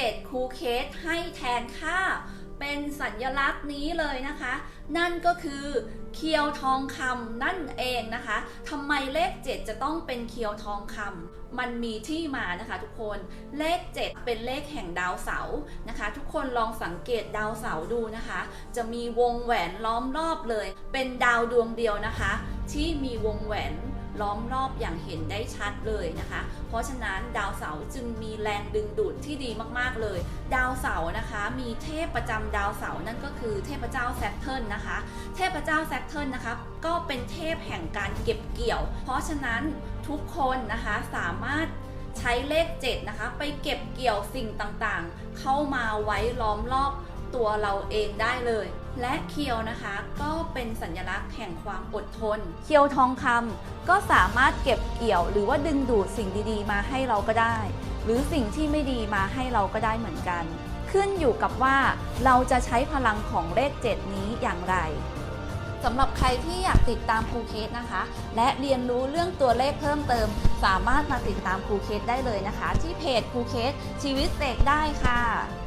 7ครูเคสให้แทนค่า เป็นสัญลักษณ์นี้เลยนะคะ นั่นก็คือเคียวทองคำนั่นเองนะคะทำไมเลข 7 จะต้องเป็นเคียวทองคำมันมีที่มานะคะทุกคนเลข 7 เป็นเลขแห่งดาวเสาร์นะคะทุก คนลองสังเกตดาวเสาร์ดูนะคะ จะมีวงแหวนล้อมรอบเลย เป็นดาวดวงเดียวนะคะ ที่มีวงแหวนล้อมรอบอย่างเห็นได้ชัดเลยนะคะ เพราะฉะนั้นดาวเสาร์จึงมีแรงดึงดูดที่ดีมากๆเลย ดาวเสาร์นะคะ มีเทพประจำดาวเสาร์นั่นก็คือเทพเจ้าแซตเทิร์นนะคะ เทพเจ้าแซตเทิร์นนะคะ ก็เป็นเทพแห่งการเก็บเกี่ยว เพราะฉะนั้นทุกคนนะคะสามารถ ใช้เลข 7 นะคะ ไปเก็บเกี่ยวสิ่งต่างๆ เข้ามาไว้ล้อมรอบตัวเราเองได้เลย และเคียวนะคะก็เป็นสัญลักษณ์แห่งความอดทน เคียวทองคำก็สามารถเก็บเกี่ยว หรือว่าดึงดูดสิ่งดีๆ มาให้เราก็ได้ หรือสิ่งที่ไม่ดีมาให้เราก็ได้เหมือนกัน ขึ้นอยู่กับว่าเราจะใช้พลังของเลข 7 นี้อย่างไร สำหรับใครที่อยากติดตามครูเคสนะคะ และเรียนรู้เรื่องตัวเลขเพิ่มเติม สามารถมาติดตามครูเคสได้เลยนะคะ ที่เพจครูเคสชีวิตเสกได้ค่ะ